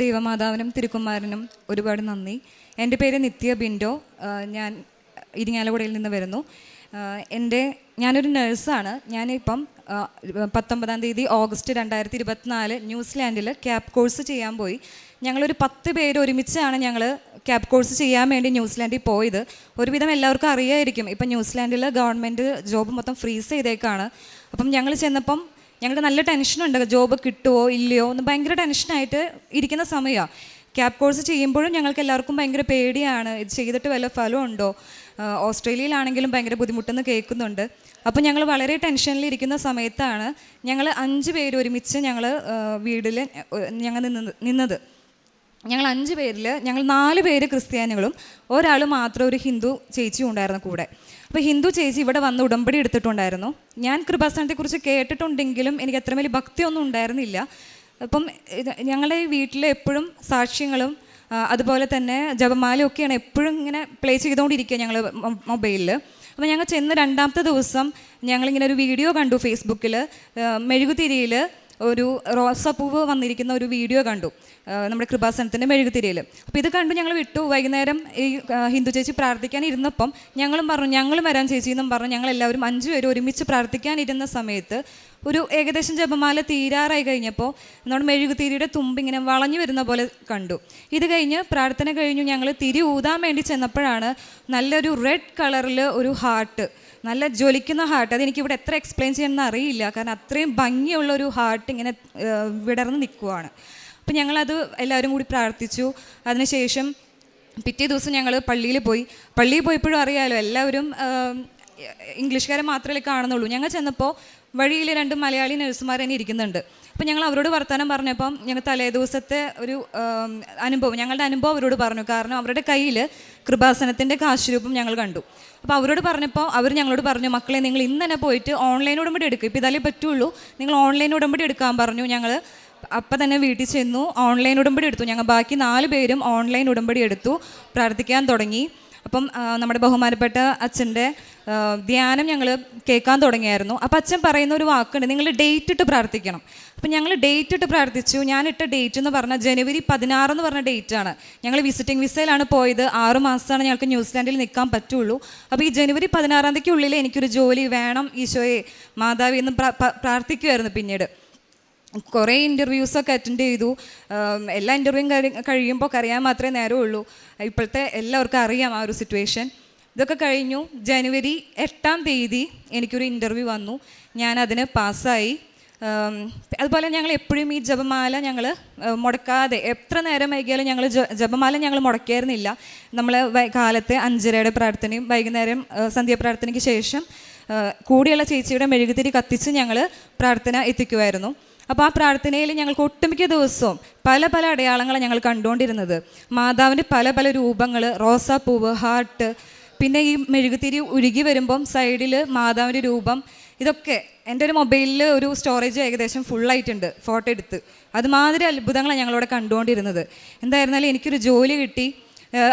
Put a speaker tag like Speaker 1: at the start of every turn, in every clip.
Speaker 1: ദൈവമാതാവിനും തിരുക്കുമാരനും ഒരുപാട് നന്ദി. എന്റെ പേര് നിത്യ ബിൻഡോ. ഞാൻ ഇരിങ്ങാലക്കുടയിൽ നിന്ന് വരുന്നു. എന്റെ ഞാനൊരു നഴ്സാണ്. ഞാനിപ്പം പത്തൊമ്പതാം തീയതി ഓഗസ്റ്റ് രണ്ടായിരത്തി ഇരുപത്തിനാല് ന്യൂസിലാൻഡിൽ ക്യാബ് കോഴ്സ് ചെയ്യാൻ പോയി. ഞങ്ങളൊരു പത്ത് പേര് ഒരുമിച്ചാണ് ഞങ്ങൾ ക്യാബ് കോഴ്സ് ചെയ്യാൻ വേണ്ടി ന്യൂസിലാൻഡിൽ പോയത്. ഒരുവിധം എല്ലാവർക്കും അറിയായിരിക്കും. ഇപ്പം ന്യൂസിലാൻഡിൽ ഗവൺമെന്റ് ജോബ് മൊത്തം ഫ്രീസ് ചെയ്തേക്കാണ്. അപ്പം ഞങ്ങൾ ചെന്നപ്പം ഞങ്ങൾക്ക് നല്ല ടെൻഷനുണ്ട്. ജോബ് കിട്ടുമോ ഇല്ലയോ എന്ന് ഭയങ്കര ടെൻഷനായിട്ട് ഇരിക്കുന്ന സമയമാണ് ക്യാബ് കോഴ്സ് ചെയ്യുമ്പോഴും ഞങ്ങൾക്ക് എല്ലാവർക്കും ഭയങ്കര പേടിയാണ്. ഇത് ചെയ്തിട്ട് വല്ല ഫലം ഉണ്ടോ ആഹ് ഓസ്ട്രേലിയയിലാണെങ്കിലും ഭയങ്കര ബുദ്ധിമുട്ടെന്ന് കേൾക്കുന്നുണ്ട്. അപ്പോൾ ഞങ്ങൾ വളരെ ടെൻഷനിൽ ഇരിക്കുന്ന സമയത്താണ് ഞങ്ങൾ അഞ്ച് പേര് ഒരുമിച്ച് ഞങ്ങൾ വീട്ടിൽ ഞങ്ങൾ നിന്ന് നിന്നത്. ഞങ്ങൾ അഞ്ച് പേരിൽ ഞങ്ങൾ നാല് പേര് ക്രിസ്ത്യാനികളും ഒരാൾ മാത്രം ഒരു ഹിന്ദു ചേച്ചിയും ഉണ്ടായിരുന്നു കൂടെ. അപ്പോൾ ഹിന്ദു ചേച്ചി ഇവിടെ വന്ന് ഉടമ്പടി എടുത്തിട്ടുണ്ടായിരുന്നു. ഞാൻ കൃപാസനത്തെക്കുറിച്ച് കേട്ടിട്ടുണ്ടെങ്കിലും എനിക്ക് അത്ര വലിയ ഭക്തിയൊന്നും ഉണ്ടായിരുന്നില്ല. അപ്പം ഞങ്ങളുടെ വീട്ടിൽ എപ്പോഴും സാക്ഷ്യങ്ങളും അതുപോലെ തന്നെ ജപമാലയൊക്കെയാണ് എപ്പോഴും ഇങ്ങനെ പ്ലേ ചെയ്തുകൊണ്ടിരിക്കുക ഞങ്ങൾ മൊബൈലിൽ അപ്പോൾ ഞങ്ങൾ ചെന്ന് രണ്ടാമത്തെ ദിവസം ഞങ്ങളിങ്ങനെ ഒരു വീഡിയോ കണ്ടു ഫേസ്ബുക്കിൽ മെഴുകുതിരിയിൽ ഒരു റോസാപ്പൂവ് വന്നിരിക്കുന്ന ഒരു വീഡിയോ കണ്ടു. നമ്മുടെ കൃപാസനത്തിന്റെ മെഴുകുതിരിയിൽ അപ്പോൾ ഇത് കണ്ടു ഞങ്ങൾ വിട്ടു. വൈകുന്നേരം ഈ ഹിന്ദു ചേച്ചി പ്രാർത്ഥിക്കാൻ ഇരുന്നപ്പം ഞങ്ങളും പറഞ്ഞു ഞങ്ങളും വരാൻ ചേച്ചി എന്നും പറഞ്ഞു ഞങ്ങൾ എല്ലാവരും പേരും ഒരുമിച്ച് പ്രാർത്ഥിക്കാനിരുന്ന സമയത്ത് ഒരു ഏകദേശം ജപമാല തീരാറായി കഴിഞ്ഞപ്പോൾ നമ്മുടെ മെഴുകുതിരിയുടെ തുമ്പ് ഇങ്ങനെ വളഞ്ഞു വരുന്ന പോലെ കണ്ടു. ഇത് കഴിഞ്ഞ് പ്രാർത്ഥന കഴിഞ്ഞു. ഞങ്ങൾ തിരി ഊതാൻ വേണ്ടി ചെന്നപ്പോഴാണ് നല്ലൊരു റെഡ് കളറിൽ ഒരു ഹാർട്ട് നല്ല ജ്വലിക്കുന്ന ഹാർട്ട് അതെനിക്ക് ഇവിടെ എത്ര എക്സ്പ്ലെയിൻ ചെയ്യണമെന്ന് അറിയില്ല. കാരണം അത്രയും ഭംഗിയുള്ള ഒരു ഹാർട്ട് ഇങ്ങനെ വിടർന്ന് നിൽക്കുവാണ്. അപ്പം ഞങ്ങളത് എല്ലാവരും കൂടി പ്രാർത്ഥിച്ചു. അതിനുശേഷം പിറ്റേ ദിവസം ഞങ്ങൾ പള്ളിയിൽ പോയി. പള്ളിയിൽ പോയപ്പോഴും അറിയാമല്ലോ എല്ലാവരും ഇംഗ്ലീഷുകാരെ മാത്രമേ കാണുന്നുള്ളൂ. ഞങ്ങൾ ചെന്നപ്പോൾ വഴിയിൽ രണ്ട് മലയാളി നഴ്സുമാർ തന്നെ ഇരിക്കുന്നുണ്ട്. അപ്പം ഞങ്ങൾ അവരോട് വർത്തമാനം പറഞ്ഞപ്പം ഞങ്ങൾ തലേ ദിവസത്തെ ഒരു അനുഭവം ഞങ്ങളുടെ അനുഭവം അവരോട് പറഞ്ഞു. കാരണം അവരുടെ കയ്യിൽ കൃപാസനത്തിന്റെ കാശുരൂപം ഞങ്ങൾ കണ്ടു. അപ്പോൾ അവരോട് പറഞ്ഞപ്പോൾ അവർ ഞങ്ങളോട് പറഞ്ഞു മക്കളെ നിങ്ങൾ ഇന്ന് തന്നെ പോയിട്ട് ഓൺലൈൻ ഉടമ്പടി എടുക്കുക ഇപ്പോൾ ഇതാലേ പറ്റുള്ളൂ. നിങ്ങൾ ഓൺലൈൻ ഉടമ്പടി എടുക്കാൻ പറഞ്ഞു. ഞങ്ങൾ അപ്പം തന്നെ വീട്ടിൽ ചെന്നു ഓൺലൈൻ ഉടമ്പടി എടുത്തു. ഞങ്ങൾ ബാക്കി നാല് പേരും ഓൺലൈൻ ഉടമ്പടി എടുത്തു പ്രാർത്ഥിക്കാൻ തുടങ്ങി. അപ്പം നമ്മുടെ ബഹുമാനപ്പെട്ട അച്ഛന്റെ ധ്യാനം ഞങ്ങൾ കേൾക്കാൻ തുടങ്ങിയായിരുന്നു. അപ്പം അച്ഛൻ പറയുന്ന ഒരു വാക്കുണ്ട് നിങ്ങൾ ഡേറ്റ് ഇട്ട് പ്രാർത്ഥിക്കണം. അപ്പം ഞങ്ങൾ ഡേറ്റ് ഇട്ട് പ്രാർത്ഥിച്ചു. ഞാൻ ഇട്ട ഡേറ്റ് എന്ന് പറഞ്ഞാൽ ജനുവരി പതിനാറ് എന്ന് പറഞ്ഞ ഡേറ്റ് ആണ്. ഞങ്ങൾ വിസിറ്റിംഗ് വിസയിലാണ് പോയത്. ആറ് മാസമാണ് ഞങ്ങൾക്ക് ന്യൂസിലാൻഡിൽ നിൽക്കാൻ പറ്റുള്ളൂ. അപ്പോൾ ഈ ജനുവരി പതിനാറാം തീയതിക്കുള്ളിൽ എനിക്കൊരു ജോലി വേണം ഈശോയെ മാതാവി എന്ന് പ്രാർത്ഥിക്കുമായിരുന്നു പിന്നീട്. കുറേ ഇന്റർവ്യൂസൊക്കെ അറ്റൻഡ് ചെയ്തു. എല്ലാ ഇന്റർവ്യൂവും കഴിയുമ്പോൾ അറിയാൻ മാത്രമേ നേരമുള്ളൂ. ഇപ്പോഴത്തെ എല്ലാവർക്കും അറിയാം ആ ഒരു സിറ്റുവേഷൻ ഇതൊക്കെ കഴിഞ്ഞു. ജനുവരി എട്ടാം തീയതി എനിക്കൊരു ഇന്റർവ്യൂ വന്നു. ഞാൻ അതിന് പാസ്സായി അതുപോലെ ഞങ്ങൾ എപ്പോഴും ഈ ജപമാല ഞങ്ങൾ മുടക്കാതെ എത്ര നേരം വൈകിയാലും ഞങ്ങൾ ജപമാല ഞങ്ങൾ മുടക്കായിരുന്നില്ല നമ്മൾ കാലത്തെ അഞ്ചരയുടെ പ്രാർത്ഥനയും വൈകുന്നേരം സന്ധ്യാപ്രാർത്ഥനയ്ക്ക് ശേഷം കൂടിയുള്ള ചേച്ചിയുടെ മെഴുകുതിരി കത്തിച്ച് ഞങ്ങൾ പ്രാർത്ഥന എത്തിക്കുമായിരുന്നു. അപ്പോൾ ആ പ്രാർത്ഥനയിൽ ഞങ്ങൾക്ക് ഒട്ടുമിക്ക ദിവസവും പല പല അടയാളങ്ങളാണ് ഞങ്ങൾ കണ്ടുകൊണ്ടിരുന്നത്. മാതാവിന്റെ പല പല രൂപങ്ങൾ റോസാപ്പൂവ് ഹാർട്ട് പിന്നെ ഈ മെഴുകുതിരി ഉരുകി വരുമ്പം സൈഡിൽ മാതാവിന്റെ രൂപം ഇതൊക്കെ എന്റെ ഒരു മൊബൈലിൽ ഒരു സ്റ്റോറേജ് ഏകദേശം ഫുള്ളായിട്ടുണ്ട് ഫോട്ടോ എടുത്ത്. അതുമാതിരി അത്ഭുതങ്ങളാണ് ഞങ്ങളവിടെ കണ്ടുകൊണ്ടിരുന്നത്. എന്തായിരുന്നാലും എനിക്കൊരു ജോലി കിട്ടി.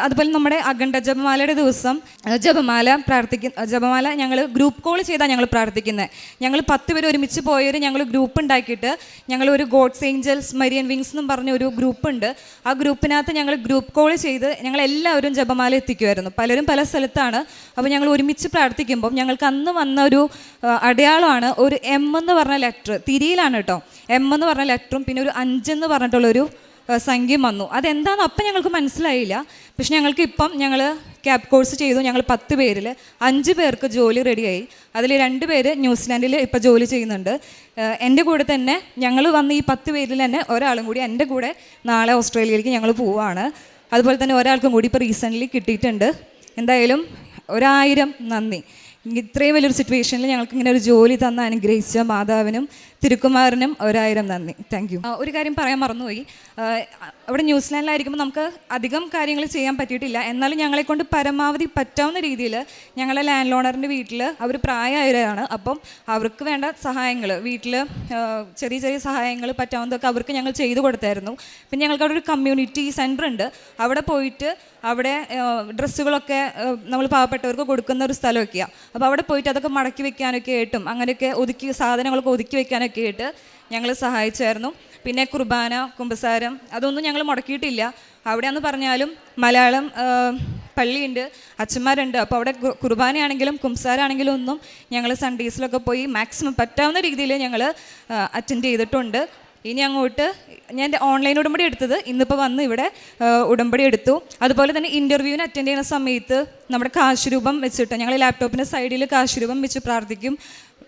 Speaker 1: അതുപോലെ നമ്മുടെ അഖണ്ഡ ജപമാലയുടെ ദിവസം ജപമാല പ്രാർത്ഥിക്കുന്ന ജപമാല ഞങ്ങൾ ഗ്രൂപ്പ് കോൾ ചെയ്താണ് ഞങ്ങൾ പ്രാർത്ഥിക്കുന്നത് ഞങ്ങൾ പത്ത് പേര് ഒരുമിച്ച് പോയവർ ഞങ്ങൾ ഗ്രൂപ്പ് ഉണ്ടാക്കിയിട്ട് ഞങ്ങൾ ഒരു ഗോഡ്സ് ഏഞ്ചൽസ് മരിയൻ വിങ്സ് എന്നും പറഞ്ഞ ഒരു ഗ്രൂപ്പ് ഉണ്ട്. ആ ഗ്രൂപ്പിനകത്ത് ഞങ്ങൾ ഗ്രൂപ്പ് കോൾ ചെയ്ത് ഞങ്ങൾ എല്ലാവരും ജപമാല എത്തിക്കുമായിരുന്നു പലരും പല സ്ഥലത്താണ്. അപ്പോൾ ഞങ്ങൾ ഒരുമിച്ച് പ്രാർത്ഥിക്കുമ്പോൾ ഞങ്ങൾക്ക് അന്ന് വന്ന ഒരു അടയാളമാണ് ഒരു എം എന്ന് പറഞ്ഞ ലെറ്റർ തിരിയിലാണ് കേട്ടോ. എം എന്ന് പറഞ്ഞ ലെറ്ററും പിന്നെ ഒരു അഞ്ചെന്ന് പറഞ്ഞിട്ടുള്ളൊരു സംഖ്യം വന്നു. അതെന്താണെന്ന് അപ്പം ഞങ്ങൾക്ക് മനസ്സിലായില്ല. പക്ഷെ ഞങ്ങൾക്ക് ഇപ്പം ഞങ്ങൾ ക്യാബ് കോഴ്സ് ചെയ്തു. ഞങ്ങൾ പത്ത് പേരിൽ അഞ്ച് പേർക്ക് ജോലി റെഡിയായി. അതിൽ രണ്ട് പേര് ന്യൂസിലാൻഡിൽ ഇപ്പോൾ ജോലി ചെയ്യുന്നുണ്ട്. എന്റെ കൂടെ തന്നെ ഞങ്ങൾ വന്ന് ഈ പത്ത് പേരിൽ തന്നെ ഒരാളും കൂടി എന്റെ കൂടെ നാളെ ഓസ്ട്രേലിയയിലേക്ക് ഞങ്ങൾ പോവുകയാണ് അതുപോലെ തന്നെ ഒരാൾക്കും കൂടി ഇപ്പോൾ റീസെന്റ്ലി കിട്ടിയിട്ടുണ്ട്. എന്തായാലും ഒരായിരം നന്ദി. ഇത്രയും വലിയൊരു സിറ്റുവേഷനിൽ ഞങ്ങൾക്ക് ഇങ്ങനെ ഒരു ജോലി തന്ന അനുഗ്രഹിച്ച മാതാവിനും തിരുക്കുമാറിനും ഒരായിരം നന്ദി. താങ്ക് യു ഒരു കാര്യം പറയാൻ മറന്നുപോയി. അവിടെ ന്യൂസിലാൻഡിലായിരിക്കുമ്പോൾ നമുക്ക് അധികം കാര്യങ്ങൾ ചെയ്യാൻ പറ്റിയിട്ടില്ല. എന്നാലും ഞങ്ങളെ കൊണ്ട് പരമാവധി പറ്റാവുന്ന രീതിയിൽ ഞങ്ങളെ ലാൻഡ് ലോണറിന്റെ വീട്ടിൽ അവർ പ്രായമായവരാണ്. അപ്പം അവർക്ക് വേണ്ട സഹായങ്ങൾ വീട്ടിൽ ചെറിയ ചെറിയ സഹായങ്ങൾ പറ്റാവുന്നതൊക്കെ അവർക്ക് ഞങ്ങൾ ചെയ്തു കൊടുത്തായിരുന്നു. പിന്നെ ഞങ്ങൾക്ക് അവിടെ ഒരു കമ്മ്യൂണിറ്റി സെന്റർ ഉണ്ട്. അവിടെ പോയിട്ട് അവിടെ ഡ്രസ്സുകളൊക്കെ നമ്മൾ പാവപ്പെട്ടവർക്ക് കൊടുക്കുന്ന ഒരു സ്ഥലമൊക്കെയാണ് അപ്പോൾ അവിടെ പോയിട്ട് അതൊക്കെ മടക്കി വെക്കാനൊക്കെ ആയിട്ടും അങ്ങനെയൊക്കെ ഒതുക്കി സാധനങ്ങളൊക്കെ ഒതുക്കി വെക്കാനൊക്കെ ആയിട്ട് ഞങ്ങൾ സഹായിച്ചായിരുന്നു. പിന്നെ കുർബാന കുമ്പസാരം അതൊന്നും ഞങ്ങൾ മുടക്കിയിട്ടില്ല. അവിടെയെന്ന് പറഞ്ഞാലും മലയാളം പള്ളിയുണ്ട് അച്ഛന്മാരുണ്ട്. അപ്പോൾ അവിടെ കുർബാനയാണെങ്കിലും കുംസാരാണെങ്കിലും ഒന്നും ഞങ്ങൾ സൺഡേസിലൊക്കെ പോയി മാക്സിമം പറ്റാവുന്ന രീതിയിൽ ഞങ്ങൾ അറ്റൻഡ് ചെയ്തിട്ടുണ്ട്. ഇനി അങ്ങോട്ട് ഞാൻ ഓൺലൈൻ ഉടമ്പടി എടുത്തത് ഇന്നിപ്പോൾ വന്ന് ഇവിടെ ഉടമ്പടി എടുത്തു. അതുപോലെ തന്നെ ഇന്റർവ്യൂവിന് അറ്റൻഡ് ചെയ്യുന്ന സമയത്ത് നമ്മുടെ കാശുരൂപം വെച്ചിട്ട് ഞങ്ങൾ ലാപ്ടോപ്പിന്റെ സൈഡിൽ കാശുരൂപം വെച്ച് പ്രാർത്ഥിക്കും.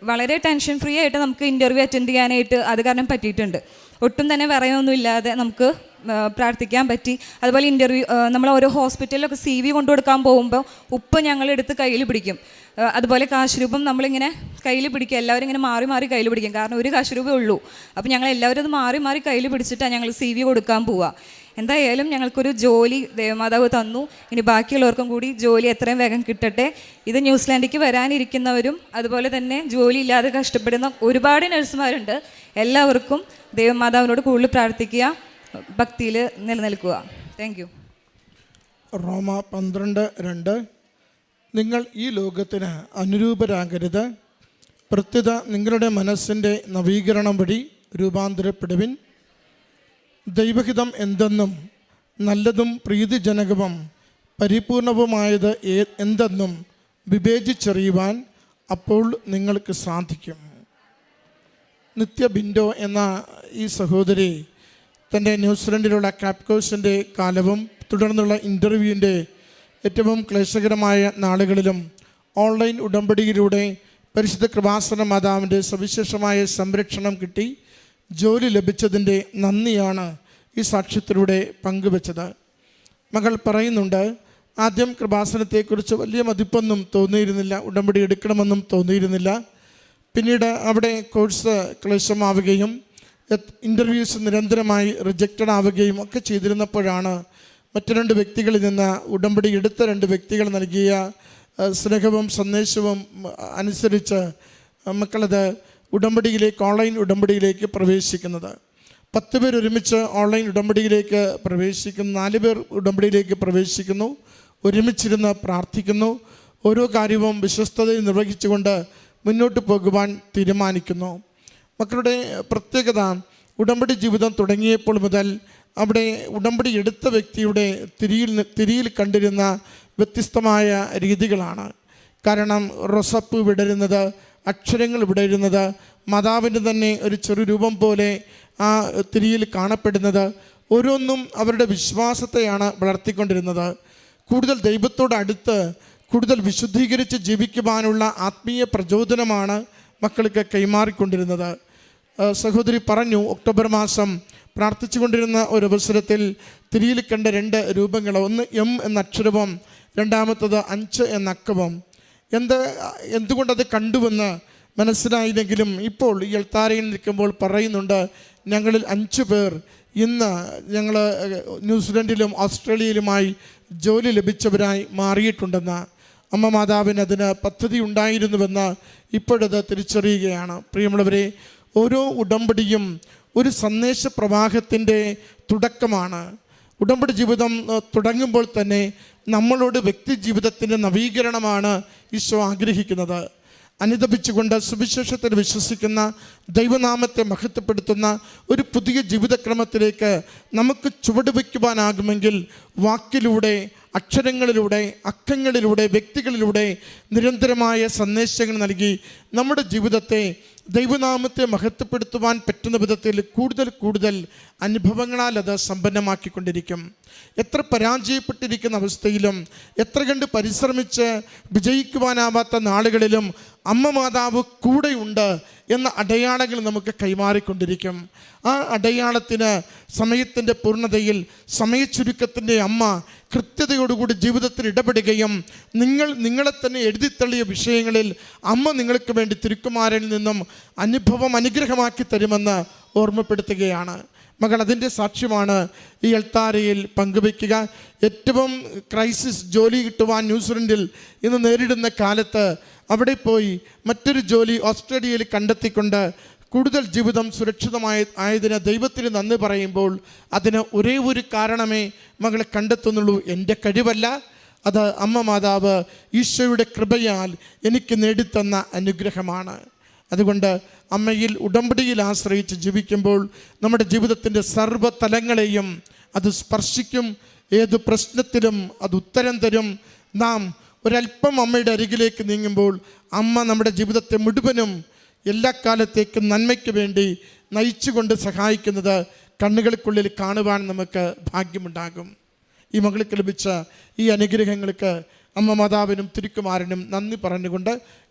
Speaker 1: വളരെ ടെൻഷൻ ഫ്രീ ആയിട്ട് നമുക്ക് ഇന്റർവ്യൂ അറ്റൻഡ് ചെയ്യാനായിട്ട് അത് കാരണം പറ്റിയിട്ടുണ്ട്. ഒട്ടും തന്നെ വിറയൊന്നും ഇല്ലാതെ നമുക്ക് പ്രാർത്ഥിക്കാൻ പറ്റി. അതുപോലെ ഇന്റർവ്യൂ നമ്മൾ ഓരോ ഹോസ്പിറ്റലിലൊക്കെ സി വി കൊണ്ടു കൊടുക്കാൻ പോകുമ്പോൾ ഉപ്പ് ഞങ്ങൾ എടുത്ത് കയ്യിൽ പിടിക്കും. അതുപോലെ കാശുരൂപം നമ്മളിങ്ങനെ കയ്യിൽ പിടിക്കും. എല്ലാവരും ഇങ്ങനെ മാറി മാറി കയ്യിൽ പിടിക്കും. കാരണം ഒരു കാശുരൂപേ ഉള്ളൂ. അപ്പോൾ ഞങ്ങൾ എല്ലാവരും അത് മാറി മാറി കയ്യിൽ പിടിച്ചിട്ടാണ് ഞങ്ങൾ സി വി കൊടുക്കാൻ പോവുക എന്തായാലും ഞങ്ങൾക്കൊരു ജോലി ദേവമാതാവ് തന്നു. ഇനി ബാക്കിയുള്ളവർക്കും കൂടി ജോലി എത്രയും വേഗം കിട്ടട്ടെ. ഇത് ന്യൂസിലാൻഡിലേക്ക് വരാനിരിക്കുന്നവരും അതുപോലെ തന്നെ ജോലി ഇല്ലാതെ കഷ്ടപ്പെടുന്ന ഒരുപാട് നഴ്സുമാരുണ്ട്. എല്ലാവർക്കും ദേവമാതാവിനോട് കൂടുതൽ പ്രാർത്ഥിക്കുക. ഭക്തിയിൽ നിലനിൽക്കുക. താങ്ക് യു
Speaker 2: റോമ പന്ത്രണ്ട് രണ്ട്. നിങ്ങൾ ഈ ലോകത്തിന് അനുരൂപരാകരുത്. പ്രത്യുത നിങ്ങളുടെ മനസ്സിന്റെ നവീകരണം വഴി രൂപാന്തരപ്പെടുവിൻ. ദൈവഹിതം എന്തെന്നും നല്ലതും പ്രീതിജനകവും പരിപൂർണവുമായത് എന്തെന്നും വിവേചിച്ചറിയുവാൻ അപ്പോൾ നിങ്ങൾക്ക് സാധിക്കും. നിത്യ ബിൻഡോ എന്ന ഈ സഹോദരി തന്റെ ന്യൂസിലൻഡിലുള്ള കാപ്കോസിന്റെ കാലവും തുടർന്നുള്ള ഇന്റർവ്യൂവിന്റെ ഏറ്റവും ക്ലേശകരമായ നാളുകളിലും ഓൺലൈൻ ഉടമ്പടിയിലൂടെ പരിശുദ്ധ കൃപാസന മാതാവിന്റെ സവിശേഷമായ സംരക്ഷണം കിട്ടി. ജോലി ലഭിച്ചതിന്റെ നന്ദിയാണ് ഈ സാക്ഷ്യത്തിലൂടെ പങ്കുവച്ചത്. മകൾ പറയുന്നുണ്ട് ആദ്യം കൃപാസനത്തെക്കുറിച്ച് വലിയ മതിപ്പൊന്നും തോന്നിയിരുന്നില്ല ഉടമ്പടി എടുക്കണമെന്നും തോന്നിയിരുന്നില്ല. പിന്നീട് അവിടെ കോഴ്സ് ക്ലേശമാവുകയും ഇന്റർവ്യൂസ് നിരന്തരമായി റിജക്റ്റഡ് ആവുകയും ഒക്കെ ചെയ്തിരുന്നപ്പോഴാണ് മറ്റു രണ്ട് വ്യക്തികളിൽ നിന്ന് ഉടമ്പടി എടുത്ത രണ്ട് വ്യക്തികൾ നൽകിയ സ്നേഹവും സന്ദേശവും അനുസരിച്ച് മക്കളത് ഉടമ്പടിയിലേക്ക് ഓൺലൈൻ ഉടമ്പടിയിലേക്ക് പ്രവേശിക്കുന്നത്. പത്ത് പേർ ഒരുമിച്ച് ഓൺലൈൻ ഉടമ്പടിയിലേക്ക് പ്രവേശിക്കുന്നു. നാല് പേർ ഉടമ്പടിയിലേക്ക് പ്രവേശിക്കുന്നു. ഒരുമിച്ചിരുന്ന് പ്രാർത്ഥിക്കുന്നു. ഓരോ കാര്യവും വിശ്വസ്തതയിൽ നിർവഹിച്ചുകൊണ്ട് മുന്നോട്ട് പോകുവാൻ തീരുമാനിക്കുന്നു. മക്കളുടെ പ്രത്യേകത ഉടമ്പടി ജീവിതം തുടങ്ങിയപ്പോൾ മുതൽ അവിടെ ഉടമ്പടി എടുത്ത വ്യക്തിയുടെ തിരിയിൽ തിരിയിൽ കണ്ടിരുന്ന വ്യത്യസ്തമായ രീതികളാണ്. കാരണം റൊസപ്പ് വിടരുന്നത് അക്ഷരങ്ങൾ ഇവിടെ ഇരുന്നത്. മാതാവിന്റെ തന്നെ ഒരു ചെറു രൂപം പോലെ ആ തിരിയിൽ കാണപ്പെടുന്നത്. ഓരോന്നും അവരുടെ വിശ്വാസത്തെയാണ് വളർത്തിക്കൊണ്ടിരുന്നത്. കൂടുതൽ ദൈവത്തോടടുത്ത് കൂടുതൽ വിശുദ്ധീകരിച്ച് ജീവിക്കുവാനുള്ള ആത്മീയ പ്രചോദനമാണ് മക്കൾക്ക് കൈമാറിക്കൊണ്ടിരുന്നത്. സഹോദരി പറഞ്ഞു ഒക്ടോബർ മാസം പ്രാർത്ഥിച്ചുകൊണ്ടിരുന്ന ഒരു അവസരത്തിൽ തിരിയിൽ കണ്ട രണ്ട് രൂപങ്ങൾ. ഒന്ന് എം എന്ന അക്ഷരവും രണ്ടാമത്തത് അഞ്ച് എന്ന അക്കവും. എന്ത് എന്തുകൊണ്ടത് കണ്ടുവെന്ന് മനസ്സിലായില്ലെങ്കിലും ഇപ്പോൾ ഈ എൽത്താരയിൽ നിൽക്കുമ്പോൾ പറയുന്നുണ്ട് ഞങ്ങളിൽ അഞ്ച് പേർ ഇന്ന് ഞങ്ങൾ ന്യൂസിലൻഡിലും ഓസ്ട്രേലിയയിലുമായി ജോലി ലഭിച്ചവരായി മാറിയിട്ടുണ്ടെന്ന് അമ്മ മാതാവിന് അതിന് പദ്ധതി ഉണ്ടായിരുന്നുവെന്ന് ഇപ്പോഴത് തിരിച്ചറിയുകയാണ്. പ്രിയമുള്ളവരെ ഓരോ ഉടമ്പടിയും ഒരു സന്ദേശ പ്രവാഹത്തിന്റെ തുടക്കമാണ്. ഉടമ്പടി ജീവിതം തുടങ്ങുമ്പോൾ തന്നെ നമ്മളോട് വ്യക്തി ജീവിതത്തിന്റെ നവീകരണമാണ് ഈശോ ആഗ്രഹിക്കുന്നത്. അനുദപിച്ചുകൊണ്ട് സുവിശേഷത്തിൽ വിശ്വസിക്കുന്ന ദൈവനാമത്തെ മഹത്വപ്പെടുത്തുന്ന ഒരു പുതിയ ജീവിതക്രമത്തിലേക്ക് നമുക്ക് ചുവടുവെക്കുവാനാകുമെങ്കിൽ വാക്കിലൂടെ അക്ഷരങ്ങളിലൂടെ അക്കങ്ങളിലൂടെ വ്യക്തികളിലൂടെ നിരന്തരമായ സന്ദേശങ്ങൾ നൽകി നമ്മുടെ ജീവിതത്തെ ദൈവനാമത്തെ മഹത്വപ്പെടുത്തുവാൻ പറ്റുന്ന വിധത്തിൽ കൂടുതൽ കൂടുതൽ അനുഭവങ്ങളാൽ അത് സമ്പന്നമാക്കിക്കൊണ്ടിരിക്കും. എത്ര പരാജയപ്പെട്ടിരിക്കുന്ന അവസ്ഥയിലും എത്ര കണ്ട് പരിശ്രമിച്ച് വിജയിക്കുവാനാവാത്ത നാളുകളിലും അമ്മ മാതാവ് കൂടെയുണ്ട് എന്ന അടയാളങ്ങൾ നമുക്ക് കൈമാറിക്കൊണ്ടിരിക്കും. ആ അടയാളത്തിന് സമയത്തിന്റെ പൂർണതയിൽ സമയച്ചുരുക്കത്തിന്റെ അമ്മ കൃത്യതയോടുകൂടി ജീവിതത്തിൽ ഇടപെടുകയും നിങ്ങൾ നിങ്ങളെ തന്നെ എഴുതിത്തള്ളിയ വിഷയങ്ങളിൽ അമ്മ നിങ്ങൾക്ക് വേണ്ടി തിരുക്കുമാരനിൽ നിന്നും അനുഭവം അനുഗ്രഹമാക്കി തരുമെന്ന് ഓർമ്മപ്പെടുത്തുകയാണ്. മകൾ അതിന്റെ സാക്ഷ്യമാണ് ഈ എൽത്താരയിൽ പങ്കുവയ്ക്കുക. ഏറ്റവും ക്രൈസിസ് ജോലി കിട്ടുവാൻ ന്യൂസിലൻഡിൽ ഇന്ന് നേരിടുന്ന കാലത്ത് അവിടെ പോയി മറ്റൊരു ജോലി ഓസ്ട്രേലിയയിൽ കണ്ടെത്തിക്കൊണ്ട് കൂടുതൽ ജീവിതം സുരക്ഷിതമായ ആയതിന് ദൈവത്തിന് നന്ദി പറയുമ്പോൾ അതിന് ഒരേ ഒരു കാരണമേ മകളെ കണ്ടെത്തുന്നുള്ളൂ. എന്റെ കഴിവല്ല. അത് അമ്മ മാതാവ് ഈശോയുടെ കൃപയാൽ എനിക്ക് നേടിത്തന്ന അനുഗ്രഹമാണ്. അതുകൊണ്ട് അമ്മയിൽ ഉടമ്പടിയിൽ ആശ്രയിച്ച് ജീവിക്കുമ്പോൾ നമ്മുടെ ജീവിതത്തിന്റെ സർവതലങ്ങളെയും അത് സ്പർശിക്കും. ഏത് പ്രശ്നത്തിലും അത് ഉത്തരം തരും. നാം ഒരല്പം അമ്മയുടെ അരികിലേക്ക് നീങ്ങുമ്പോൾ അമ്മ നമ്മുടെ ജീവിതത്തെ മുഴുവനും എല്ലാ കാലത്തേക്കും നന്മയ്ക്ക് വേണ്ടി നയിച്ചുകൊണ്ട് സഹായിക്കുന്നത് കണ്ണുകൾക്കുള്ളിൽ കാണുവാൻ നമുക്ക് ഭാഗ്യമുണ്ടാകും. ഈ മകൾക്ക് ലഭിച്ച ഈ അനുഗ്രഹങ്ങൾക്ക് അമ്മ മാതാവിനും തിരുക്കുമാരനും നന്ദി പറഞ്ഞുകൊണ്ട്